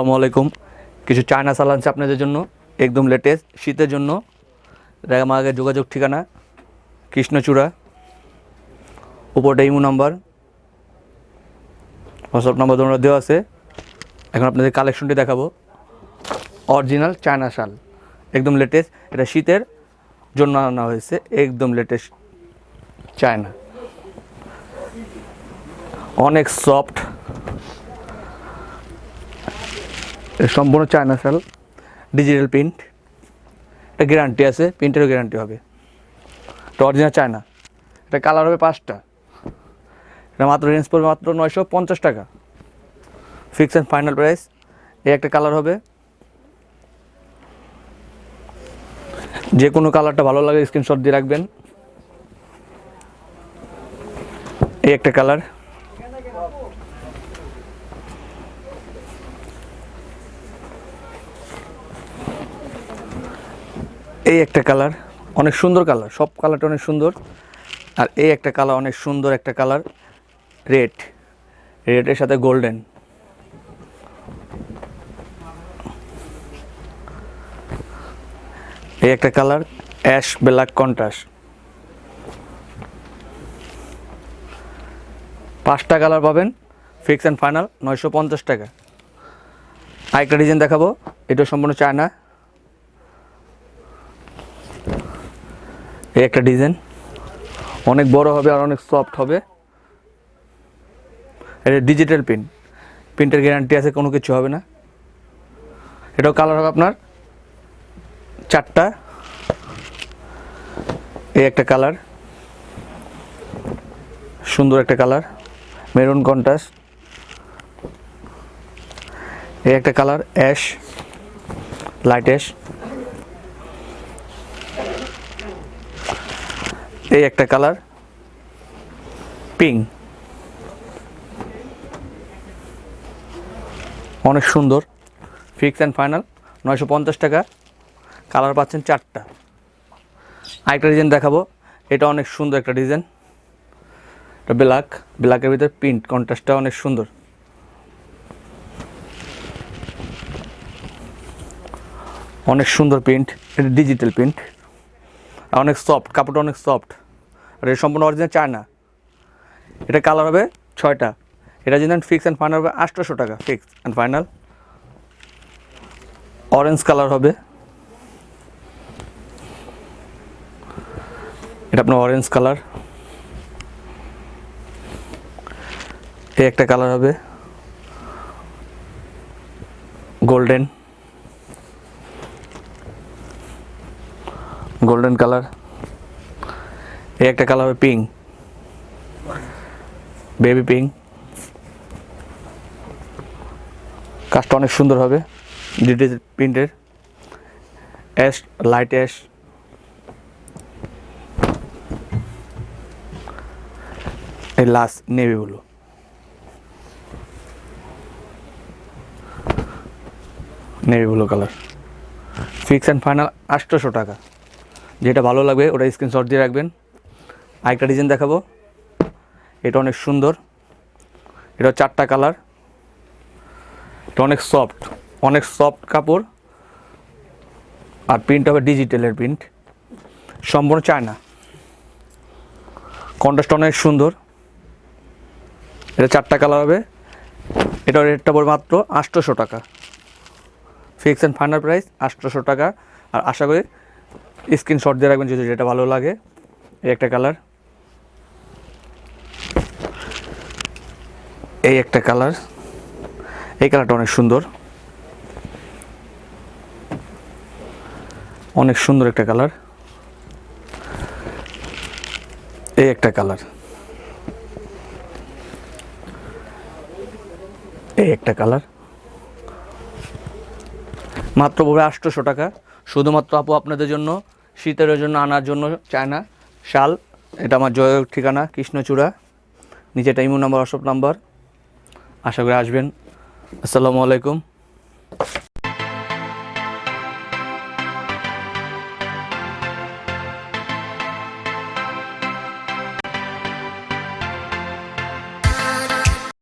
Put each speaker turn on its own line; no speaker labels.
আসসালামু আলাইকুম। কিছু চায়না সাল আছে আপনাদের জন্য, একদম লেটেস্ট শীতের জন্য। আমাদের যোগাযোগ ঠিকানা, কৃষ্ণচূড়া, উপরটা ইমো নাম্বার। হোয়াটসঅ্যাপ নাম্বার তোমরা দেওয়া আছে। এখন আপনাদের কালেকশনটি দেখাবো। অরিজিনাল চায়না শাল একদম লেটেস্ট এটা শীতের জন্য আনা হয়েছে, একদম লেটেস্ট চায়না অনেক সফট এটা সম্পূর্ণ চায়না শাল ডিজিটাল প্রিন্ট এটা গ্যারান্টি আছে প্রিন্টেরও গ্যারান্টি হবে। এটা অরিজিনাল চায়না। এটা কালার হবে পাঁচটা। এটা মাত্র রেঞ্জ পড়বে মাত্র নয়শো পঞ্চাশ টাকা। ফিক্স অ্যান্ড ফাইনাল প্রাইস এই একটা কালার হবে। যে কোনো কালারটা ভালো লাগে স্ক্রিনশট দিয়ে রাখবেন। এই একটা কালার এই একটা কালার, অনেক সুন্দর কালার, সব কালারটা অনেক সুন্দর। আর এই একটা কালার অনেক সুন্দর একটা কালার, রেড। রেডের সাথে গোল্ডেন। এই একটা কালার, অ্যাশ ব্ল্যাক কন্ট্রাস্ট। পাঁচটা কালার পাবেন, ফিক্স অ্যান্ড ফাইনাল, নয়শো পঞ্চাশ টাকা। আরেকটা ডিজাইন দেখাবো, এটা সম্পূর্ণ চায়না। এই একটা ডিজাইন। অনেক বড় হবে আর অনেক সফট হবে। এটা ডিজিটাল প্রিন্ট প্রিন্টের গ্যারান্টি আছে, কোনো কিছু হবে না। এটাও কালার হবে আপনার চারটা। এই একটা কালার সুন্দর একটা কালার মেরুন কন্টাস এই একটা কালার অ্যাশ লাইট অ্যাশ এই একটা কালার পিঙ্ক অনেক সুন্দর ফিক্স অ্যান্ড ফাইনাল নয়শো পঞ্চাশ টাকা। কালার পাচ্ছেন চারটা। আরেকটা ডিজাইন দেখাবো, এটা অনেক সুন্দর একটা ডিজাইন এটা ব্ল্যাক ব্ল্যাকের ভিতরে প্রিন্ট কন্ট্রাস্টটা অনেক সুন্দর। অনেক সুন্দর প্রিন্ট এটা ডিজিটাল প্রিন্ট অনেক সফট কাপড়টা অনেক সফট আর এটা সম্পূর্ণ অরিজিনাল চায়না। এটা কালার হবে ছয়টা। এটা যদি ফিক্স অ্যান্ড ফাইনাল হবে আটশোশো টাকা fix and final orange colour হবে। এটা আপনার অরেঞ্জ কালার এই একটা কালার হবে। গোল্ডেন গোল্ডেন কালার এই একটা কালার হবে পিঙ্ক বেবি পিঙ্ক কাজটা অনেক সুন্দর হবে ডিটেল প্রিন্টের অ্যাশ লাইট অ্যাশ এই last navy blue navy blue colour fix and final আটশোশো টাকা। যেটা ভালো লাগবে ওটা স্ক্রিনশট দিয়ে রাখবেন। আরেকটা ডিজাইন দেখাবো। এটা অনেক সুন্দর। এটা চারটা কালার এটা অনেক সফট অনেক সফট কাপড়। আর প্রিন্ট হবে ডিজিটালের প্রিন্ট সম্পূর্ণ চায়না। কন্ট্রাস্ট অনেক সুন্দর। এটা চারটা কালার হবে। এটা রেটটা পড়বে মাত্র আটশোশো টাকা। ফিক্স অ্যান্ড ফাইনাল প্রাইস আটশোশো টাকা। আর আশা করি স্ক্রিনশট দিয়ে রাখবেন যদি যেটা ভালো লাগে, এই একটা কালার। এই একটা কালার। এই কালারটা অনেক সুন্দর। অনেক সুন্দর একটা কালার। এই একটা কালার। এই একটা কালার। মাত্র পড়বে আটশোশো টাকা। শুধুমাত্র আপু আপনাদের জন্য শীতের জন্য আনার জন্য চায়না, শাল, এটা আমার জয় ঠিকানা, কৃষ্ণচূড়া নিচে টাইম নাম্বার অশোক নাম্বার। আশা করি আসবেন। আসসালামু আলাইকুম।